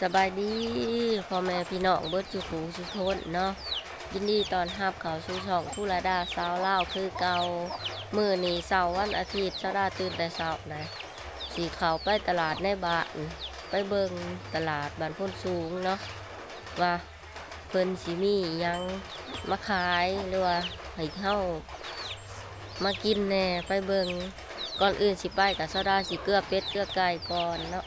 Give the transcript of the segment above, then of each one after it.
สบายดีพ่อแม่พี่น้องเบิดจุขูสุทนเนาะยินดีตอนรับเขาสู่ช่องผู้ระดาสาวเล่าคือเกามือนีเสาร์วันอาทิตย์สาวดาตื่นแต่เช้านะสีเขาไปตลาดในบ้านไปเบิงตลาดบ้านพ้นสูงเนาะว่าเพิ่นสิมียังมาขายหรือว่าให้เฮามากินแน่ไปเบิงก่อนอื่นสิไปกับสาดาสิเกลือเป็ดเกลือไก่ก่อนเนาะ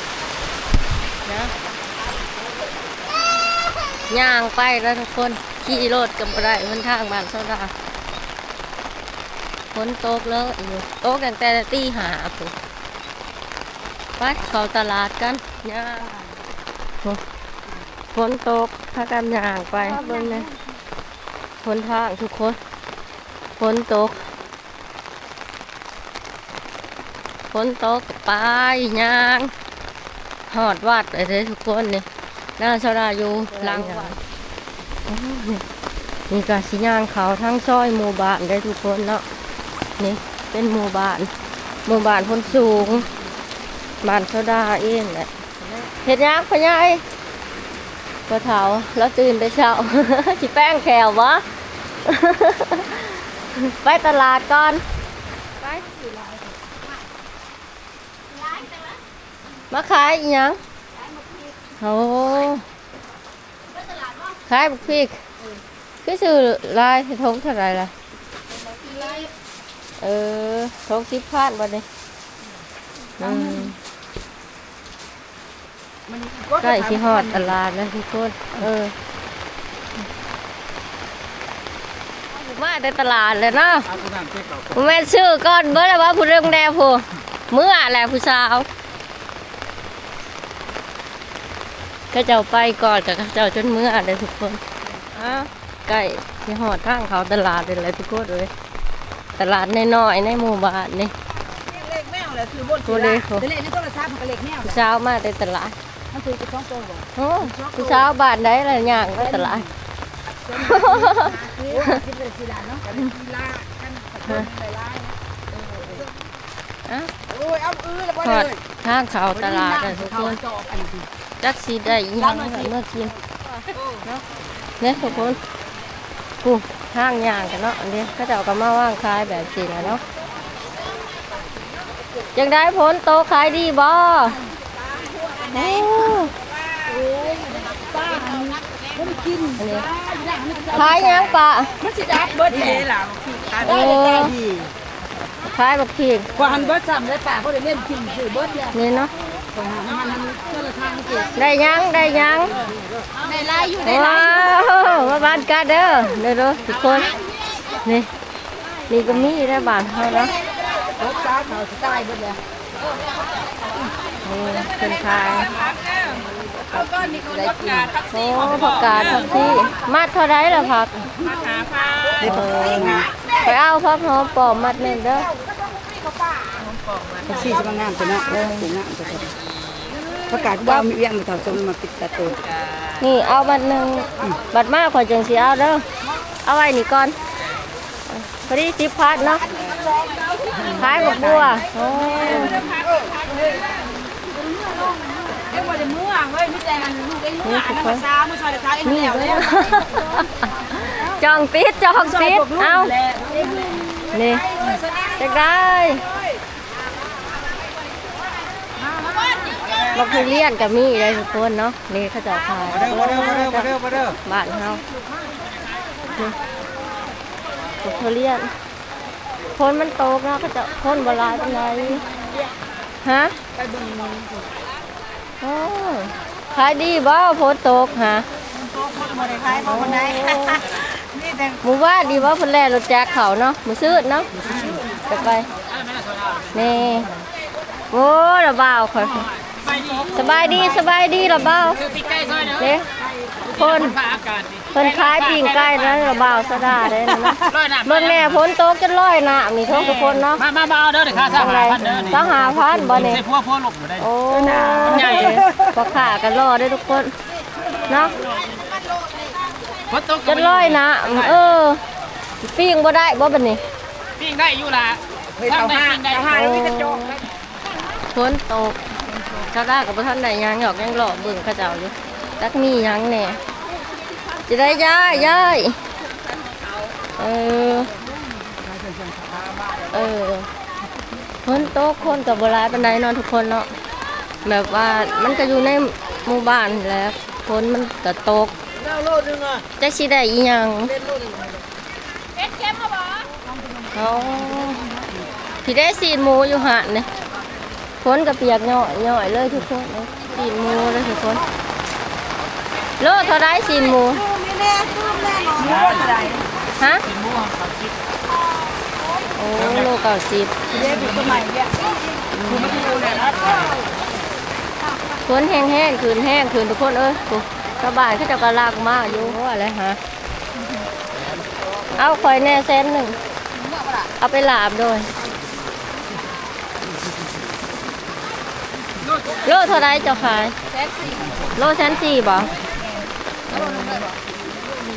นะย่างไปแล้วทุกคนขี่รถกันไปได้บนทางบ้านโซดาฝนตกแล้วอยู่ตกตั้งแต่ตีหาปุ๊บไปเข้าตลาดกันย่างฝนตกพากันย่างไปเบิ่งเลยฝนทางทุกคนฝนตกฝนตกไปย่าง หอดวัดเลยทุกคนนี่น่าชาดาอยู่ลังวัดนี่มีกาสิยางเขาทั้งซอยหมู่บ้านได้ทุกคนเนาะนี่เป็นหมู่บ้านหมู่บ้านคนสูงบ้านชาดาเองแหละเห็ดยักษ์พะยายกระเถาแล้วตื่นแต่เช้าสิแป้งแขววะไปตลาดก่อน ไป มาขายอีหยังโอ้ขายบุกพริกคือซื้อลายทงเท่าไหรล่ะเออทงสิบพันบัดนี้อืมใกล้ที่ฮอดตลาดแล้วทุกคนเออมาในตลาดเลยเนาะแม่นซื้อก่อนเบิดแล้วว่าผู้เรื่องแดงผู้เมื่อแหละผู้สาว ก็เจ้าไปก่อนกับเจ้าจนเมื่อเลยทุกคนอ้าวใกล้ที่หอดทางเขาตลาดเลยทุกคนเลยตลาดน้อยๆในหมู่บ้านนี่เล็กแมวแหละคือบนตัวเล็กตัวเล็กนี่ต้องราคาของเล็กแมวผู้เช้ามาในตลาดมันคือจะต้องโตบ่โอ้ผู้เช้าบ้านได้ละย่างก็ตลาดคือที่เป็นกีฬาเนาะเป็นกีฬากันคนหลายอ้าวๆโอ้ยเอาอื้อแล้วบ่หอเลดยทางเขาตลาดเลยทุกคน จอบอันนี้จักสีได้อิหยังเมื่อกินเนาะเนี่ยทุกคนกูทางย่างกันเนาะอันนี้ก็เจ้าก็มาว่างขายแบบสีนะเนาะยังได้ผลโตขายดีบ่โอ้ป้าบ่ได้กินอันนี้ขายหยังปะมันสิดับเบิดแหล่ะโอ้ขายบักขีดกว่าหันเบิดซ้ำได้ป่าเขาได้เล่นกินคือเบิดเนี่ยนี่เนาะ มันมันเพื่อละทางเก็บได้หยังได้หยังในลายอยู่ในลาว้ายวมาบ้านกันเด้อเด้อเด้อทุกคนนี่นี่ก็มีได้บ้านเขาเนาะรถซ้าเขาสิตายเบิดเลยนี่เป็นขายเอาก้อนนี้ก็รับการทักโอ้ผักกาดผักชีมัดเท่าไรล่ะผักมาหาฟ้าเออไปเอาผักหอมปลอมมัดหนึ่งเด้อ แท็กซี่จะมางานตัวเนาะเออถึงงานตัวประกาศว่ามีเวียงมาต่อจนมาปิดตาตัวนี่เอามัดหนึ่งบัดมากขอจังสีเอาเด้อเอาไว้นี่ก่อนพอดีสิบพัดเนาะขายกับบัวโอ้เอ้ยบ่ได้มื้อเว้ยมีแต่อันลูกเอ้ยมื้ออันนั้นมาซ้ามื้อซอยละซ้าเองนี่แล้วเลแล้ยวจองติดจองติดเอานี่จะได้ บักทุเรียนกับมีเลยทุกคนเนาะนี่เขาจะขายมาเด้อมาเด้อมาเด้อมาเด้อมาเด้อบ้านเฮานี่บักทุเรียนคนมันโตแล้วก็จะคนโบราณเป็นไรฮะไปเบิ่งมึงโอ้ขายดีบ่ฝนตกฮะโต๊ะคนบ่ได้ขายบ่คนใดนี่แต่หมู่บ้านดีบ่เพิ่นแล่รถจักรเขาเนาะมื้อซื้อเนาะไปไปนี่โอ้ระบ่าวข่อยไปดี สบายดีสบายดีเหรอเบ้าซื้อปีกไก่ซอยเด้อเด้คนผ้าอากาศดิเพิ่นขายปิ่งไก่แล้วเหรอเบ้าสะดาเด้นะนะร้อยหน้าเบิ่งแม่พ้นโต๊ะจะร้อยหน้ามีทุกทุกคนเนาะมามามาเอาเด้อเดี๋ยวค่าสร้างจังไรหาพันเด้อนี่ต้องหาพันบ่เนี่ยใส่พวกพวกหลบอยู่ได้โอ้ใหญ่พอขากันรอได้ทุกคนเนาะฝนตกจะร้อยหน้าเออปิ้งบ่ได้บ่บัดนี้ปิ้งได้อยู่ล่ะเฮ้ยเตาห้าปิ้งได้เตาห้าแล้วมีกระจกพ้นตก เจ้าได้กับบ่ทันได้หยังหยอกยังหล่อเบิ่งเขาเจ้าอยู่จักมียังแหน่จะได้ย้ายย้ายเออเออคนโต๊ะคนกับโบราณปันไดเนอนทุกคนเนาะแบบว่ามันก็อยู่ในหมู่บ้านแล้วคนมันก็ตกจะสิได้อีหยังเอาพี่ได้สีนหมูอยู่หันเนี่ย คนกับเปียกย่อยย่อยเลยทุกคนสีนมูเลยทุกคนโลเท่าไรสีนมูฮะโอ้โลเก้าสิบเรียกอยู่สมัยเนี่ยคืนแห้งแห้งคืนแห้งคืนทุกคนเอ้ยกูชาวบ้านเขาจะกระลากมากอยู่ว่าอะไรฮะเอาคอยแน่เส้นหนึ่งเอาไปหลาบด้วย โลเท่าไรเจ้าขายโลแสนสี่บ่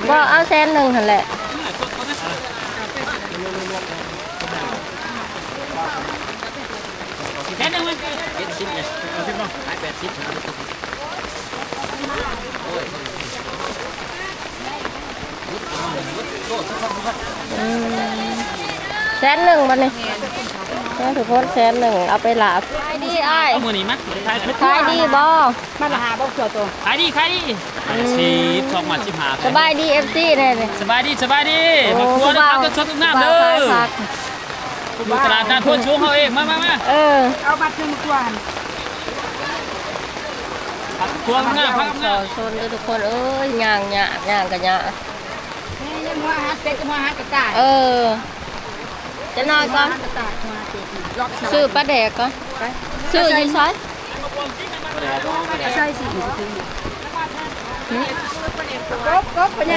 บ่เอาแสนหนึ่งหันแหละแค่นึงมั้ยเจ็ดสิบเนี่ยเอาสิบเนาะขายแปดสิบอืมแสนหนึ่งบัน นี้เอาทุกคนแสนหนึ่งเอาไปลาบขายดีอ้ายเอามือนี้มั้ยขายขายดีบ่มาละหาบ่เกี่ยวตัวขายดีขายดีสิบสองมาสิบห้าสบายดีเอฟซีเนี่ยนี่สบายดีสบายดีมาครัวด้วยความสดงามเด้ออยู่ตลาดนัดทั่วชูเขาเองมามามาเออเอาบัตรหนึ่งกว่าครัวงามพักสงาอมนชนเด้อทุกคนเอ้ยย่างหยาย่างกันหยานี่ยังหัวหาเป็ดกับหัวหากระต่ายเออจะนอนก่อน ซื้อปลาแดกก่อนซื้อยี่ซ้อยใช่สิกบกบเป็นไง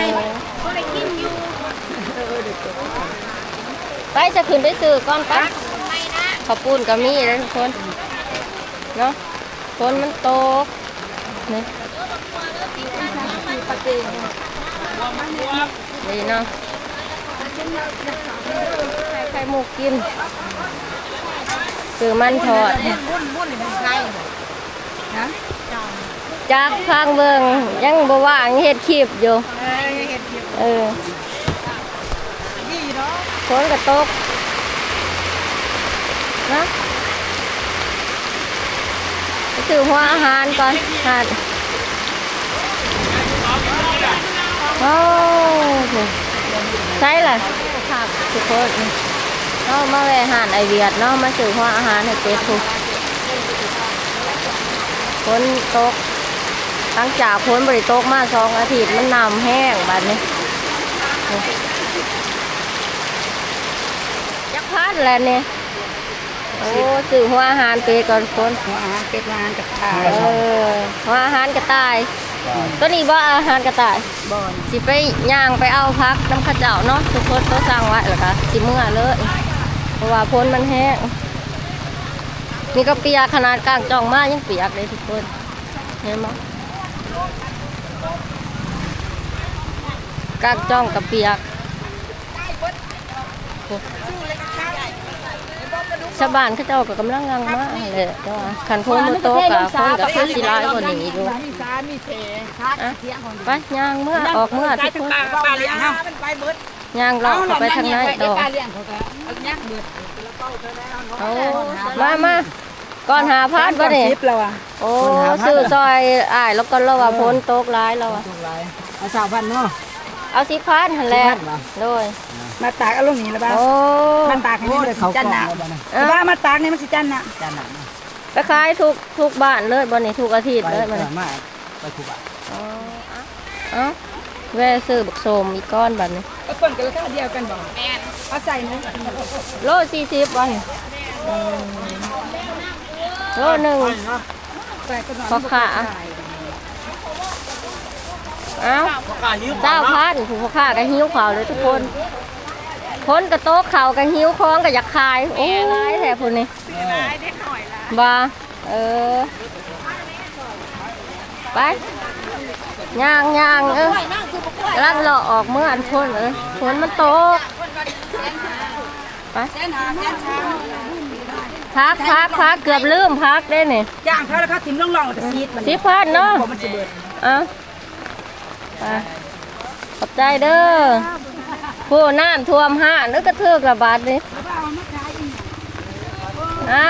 ไปจะขึ้นไปซื้อก่อนไปขอบปูนกับมีเลยทุกคนเนาะคนมันตกนี่ดีเนาะให้ไข่หมูกิน ซื้อมันทอดมุ่นมุ่นเป็นใครฮะจากทางเมืองยังบ่ว่างเฮ็ดคลิปอยู่เออเห็ดเห็ดเออดีเนาะฝนก็ตกนะไปซื้อหัวอาหารก่อนหานโอ้โหใช่ล่ะครับทุกคน เนาะมาแวะหานไอเวียดเนาะมาซื้อหัวอาหารให้เป็ดทุกฝนตกหลังจากฝนบริตกมาสองอาทิตย์มันน้ำแห้งบัดนี้จักพันแล้วเนี่ยโอ้ซื้อหัวอาหารเป็ดก่อนคนหัวอาหารเป็ดหัวอาหารกระต่ายเออหัวอาหารกระต่าย ตัวนี้ว่าอาหารกระต่ายบอนสิไปย่างไปเอาพักน้ำข้าวเจ้าเนาะทุกคนเขาสั่งไว้แล้วก็สิเมื่อเลย เพราะว่าพ้นมันแห้งนี่ก็เปียกขนาดกลางจองมากยังเปียกเลยทุกคนเห็นไหมกลางจองกับเปียกชาวบ้านเขาเจ้าก็กำลังงางมากเลยแต่ว่าคันโพนโตกกับคนกับคือสิร้ายกว่านี้อยู่มีสามีเชักเสียงของไปย่างเมื่อออกเมื่อทุกคนปลาเลี้ ยงเฮามันไปเบิดย่างเลาะเข้าไปทางในดอกปลาเลี้ยงเขาก็เอายักเบิดเอามามาก่อนหาพัดวะเนี่ยสิบแล้วอะโอ้ซื้อซอยอ้ายแล้วก็เราว่าพ้นโต๊ะร้ายเราอะถูกไรเอาสาวพันเนาะเอาสิพันหันแหละสิพันเหรอโดยมาตากเอาลงนี่แล้วบ้างโอ้มาตากให้มันสิจันน่ะบ้ามาตากนี่มันสิจันน่ะจันน่ะไปขายทุกทุกบ้านเลยบ่นี่ทุกอาทิตย์เลยมันมาไปทุกบ้านอ๋อเอ้า แว่ซื้อบักโสมอีกก้อนบัดนี้ก็ต้นกันราคาเดียวกันบ่แม่นเอาใส่นะโลสี่สิบวันโลหนึ่งไปก็นอนพ่อค้าเอ้าขาหิ้วเจ้าพันผู้พ่อค้าก็หิ้วข่าวเลยทุกคน คนกระโต๊ะข่าวก็หิ้วคล้องก็อยากขาย โอ้ยแท้พุ่นนี่บ่เออ ไป ย่างย่างเออรัดเลาะออกเมื่ออันพ้นเออฝนมันตกไปแสนหาแสนช้างพักพักพักเกือบลืมพักได้นี่ย่างเขาแล้วเขาถิ่มล่องๆจะซีดมันสิพันเนาะมันสิเบิดเอาไปขอบใจเด้อผู้น้ำท่วมห้านึกกระเทือกระบาดนี่อะ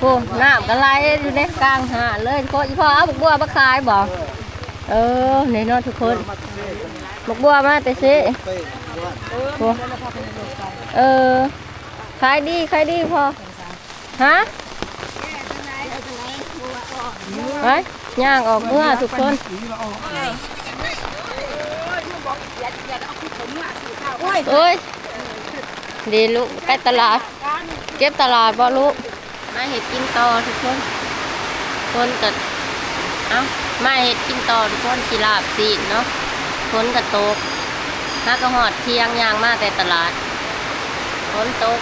ผู้น้ำก็ไหลอยู่ในกลางหาดเลยพ่ออีพ่อเอาบักบัวมาขายบอกเออนี่เนอนทุกคนบักบัวมาแต่สิผู้เออขายดีขายดีพอฮะไปย่างออกเมื่อทุกคนโอ้ยดีลูกไปตลาด เก็บตลาดบ่ลูก มาเห็ดกินต่อทุกคนคนกัดเอ้ามาเห็ดกินต่อทุกคนสิลาบสีเนาะคนกัดตกถ้ากระหอดเที่ยงยางมาแต่ตลาดคนตก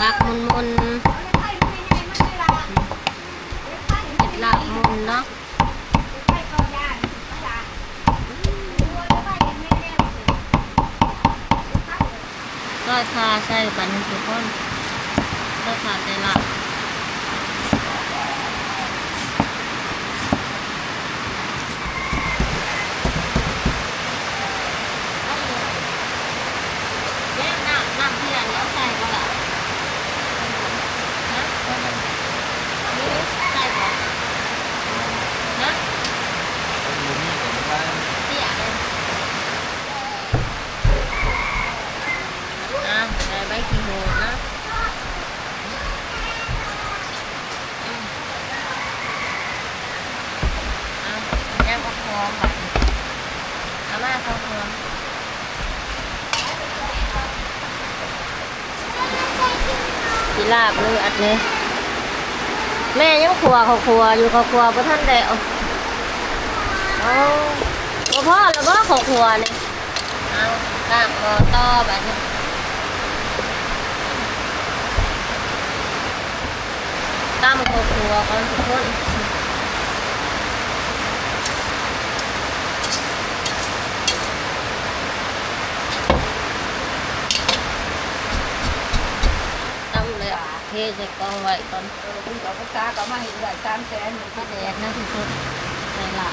ผักมุนมุนๆเห็ดลาบมุนเนาะก็ท กันทุกคนเลิกขาดใจละบแยกน้ำน้ำที่อันนี้เอาใส่ก็ละ ใช่ปะนะเตี้ยเลยอะได้ใบขี้หูนะอืมอะแยกก็พร้อมแบบเอามาพร้อมพร้อมกีลาบ เลย แม่ยังครัวเขาครัวอยู่เขาครัวเพระท่านเดวโอ้บ่พ่อแล้วก็เขาครัวนี่เอาตางคอต่อแบบนี้ตั้มเขาครัวก่อนทุกคนตั้มเลยอะเทใส่กล่องไว้ก่อนคุณเขาก็ซาก็มาเห็นได้สามแสนข้าวแดงนะทุกคนใส่ละ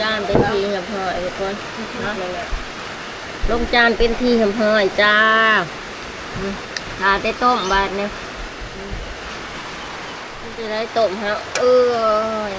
จานเป็นทีหำหอยทุกคนลงจานเป็นทีหำหอยจ้าอืมทาได้ต้มบาดเนี่ยจะได้ต้มฮะเออ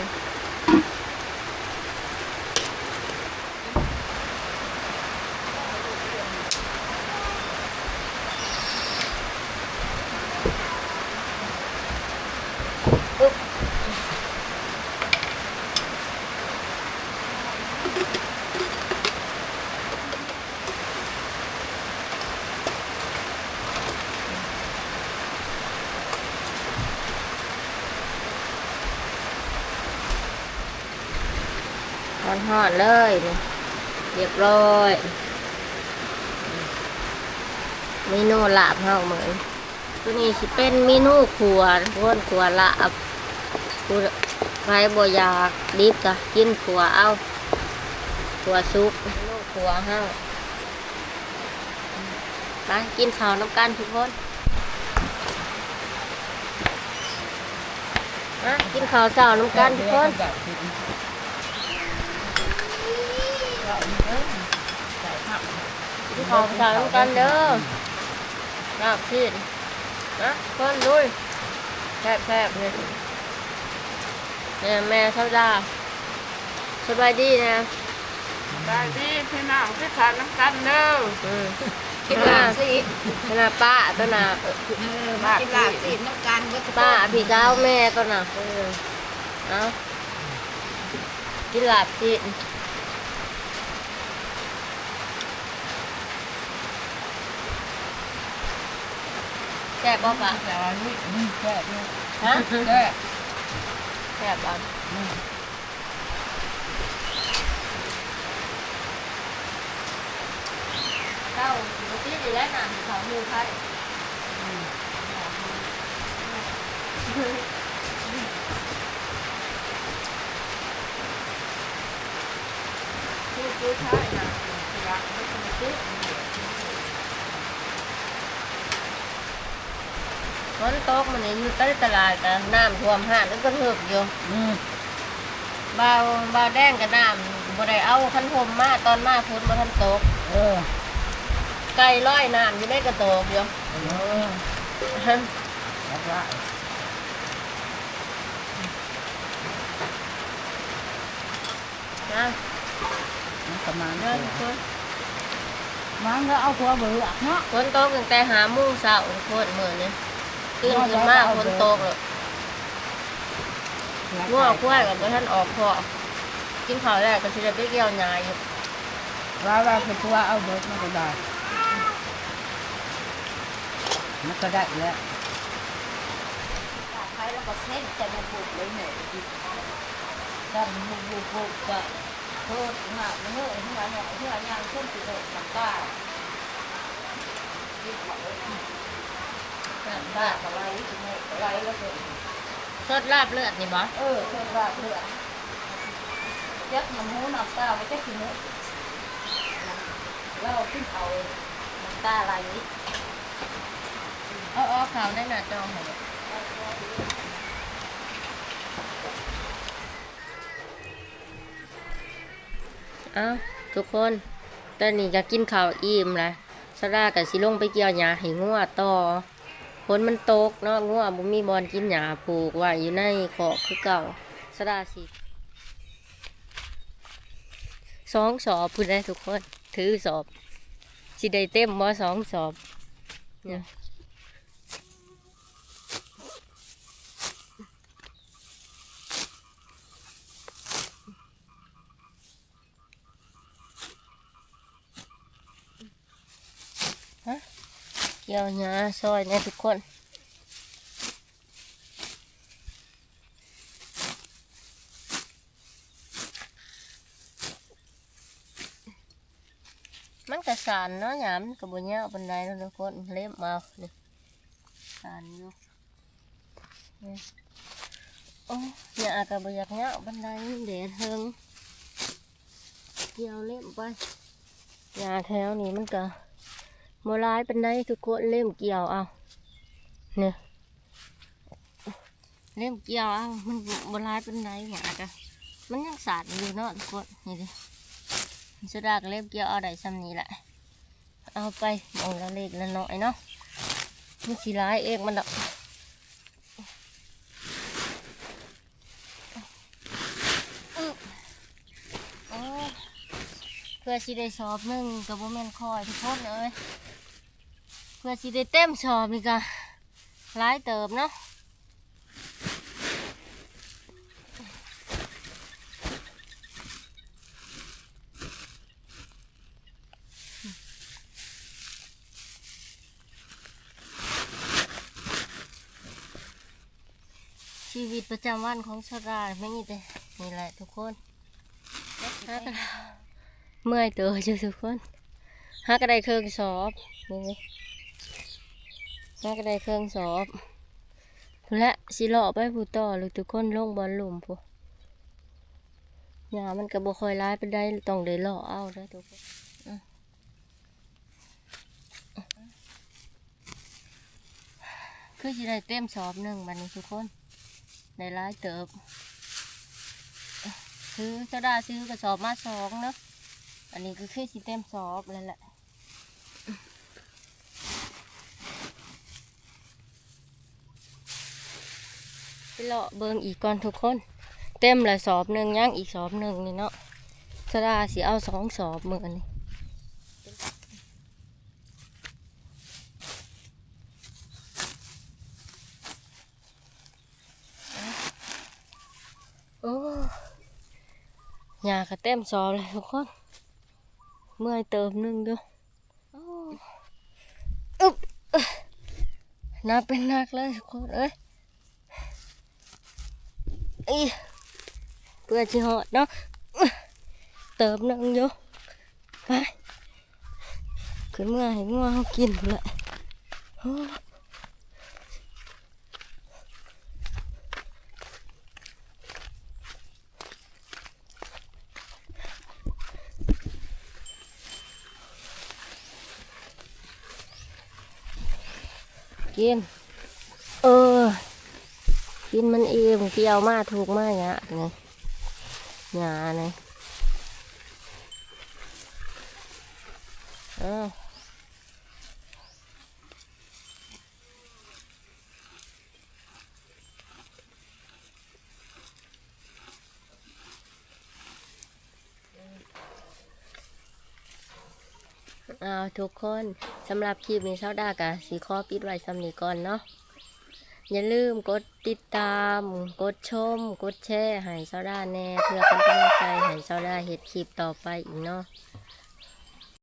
หอนๆเลยนี่เรียบร้อยเมนูลาบเฮาเหมือนตัวนี้สิเป็นเมนูครัวพ้นครัวลาบผู้ใครบ่อยากดิบก็กินครัวเอา ครัวซุปเมนูครัวเฮาไปกินข้าวน้ำกันทุกคนมากินข้าวเช้าน้ำกันทุกคนกินข้าวเช้าน้ำกันเด้อราบสิ้นนะคนดุยแซ่บแซ่บเลยเนี่ยแม่เท่าดาสบายดีนะ ได้ดีพี่น้องพี่ทานน้ำกันเด้ออืมกินลาบสิขนาดป้าตัวน่ะเออมากินลาบสิน้ำกันก็ป้าพี่เก้าแม่ตัวน่ะเออเอากินลาบสิแซ่บบ่ปะแต่ว่านี่แค่นี้ฮะแค่แซ่บบ่ เจ้าปกติอยู่แล้วน่ะเขาหมูไข่พูดพูดไข่น่ะรักไม่สมคิดฝนตกมันนี่อยู่ใต้ตลาดกันน้ำท่วมห้างแล้วก็เถิบอยู่อืมบาวบาวแดงกับน้ำบ่ได้เอาคันพรมมาตอนมาฝนบ่ทันตก เออ ไก่ร้อยน้ำอยู่ในกระโตกอยู่เออแล้วก็นะมันประมาณเดินี้นคนมันก็เอาตัวเบื่อเนาะฝนตกตั้งแต่หาโมุ้งเช้าโคตรมื้อนี้ตื่นขึ้นมาฝนตกแล้วง่วงควายกับบ่ทันออกพอกินข้าวแรกก็สิได้ไปเกี่ยวหญ้าอยู่ ว่าว่าคือตัวเอาเบิดมันก็ได้ มันก็ได้แล้วใครแล้วก็เส้นจะมาปลูกเลยเนี่ยดันบุกบุกบุกก็โทษหาเมื่อหัวเนี่ยหัวยางขึ้นสิโดดสังกาบ้าอะไรอะไรแล้วก็สดลาบเลือดนี่บ่เออคือว่าเบื่อยักน้ำหูน้ำตาไปจะกินเนื้อเราขึ้นเอาน้ำตาไหล เอาเอข่าวได้หน้าจอให้อ้าวทุกคนตอนนี้ก็กินข้าวอิ่มแล้วสดากับสิลงไปเกี่ยวหญ้าให้งัวต่อฝนมันตกเนาะงัวบ่มีบอนกินหญ้าปลูกไว้อยู่ในขอกคือเก่าสดาสิสองสอบพูดได้ทุกคน ถือสอบสิได้เต็มบ่สองสอบเนี่ย เกี่ยวหาซอยเนี่ยทุกคนมันกระสานเนาะหยามกระบุญเนาะบันไดเนทุกคนเล็บมาเลยสานอยู่โอ้ยหยากระบุญอยากเนาบันไดมันแดดเฮงเกี่ยวเล็บไปยาแถวนี้มันก็ โมลายบันไดทุกคนเล่มเกี่ยวเอาเนี่ยเล่มเกี่ยวเอามันโมลายบันไดหยากะมันยังสานอยู่เนาะทุกคนนี่ดิสุดากเล็บเกี่ยวเอาได้ซ้ำนี้แหละเอาไปมองละเล็กละน้อยเนาะมันสีร้ายเองมันดอกอึ๊บเพื่อสิได้สอบหนึ่งกับโบแมนคอยทุกคนเลย พื่อสิได้เต็มสอบนี่ก็ร้ายเติบเนาะชีวิตประจำวันของชาวราไม่มีแต่นี่แหละทุกคนหากระเมื่อยตัวอยู่ทุกคนหากระไดเครื่องสอบนี่ หากระได้เครื่องสอบพูละสิเลาะไปผู้ต่อหรือทุกคนลงบอลหลุมผู้หยามันก็บ่คอยร้ายไปได้ต้องได้เลาะเอาได้ทุกคนคือสิได้เต็มสอบหนึ่งบันี้ทุกคนได้หลายเติบซื้อเจ้าดาซื้อกระสอบมาสองเนาะอันนี้ก็คือสิเต็มสอบเลยแหละ ไปเลาะเบิงอีกก่อนทุกคน เต็มละสอบหนึ่งย่างอีกสอบหนึ่งนี่เนาะเจ้าดาสิเอาสองสอบมืออันนี้โอ้ยากระเต็มซอเลยทุกคน เมื่อยเติมหนึงเด้วยอึ๊บนักเป็นนักเลยทุกคนเอ้ย อีเพื่อชิหอดเนาะเติมห กินมันเองเกี่ยวมาถูกมากเนี่ยไงหยาไงเออเอาทุกคนสำหรับคลิปนี้เช้าดากะสีขอปิดไว้สำนีก่อนเนาะ อย่าลืมกดติดตาม กดชม กดแชร์ให้เซาด้าแน่เพื่อเป็นกำลังใจให้เซาด้าเฮ็ดคลิปต่อไปอีกเนาะ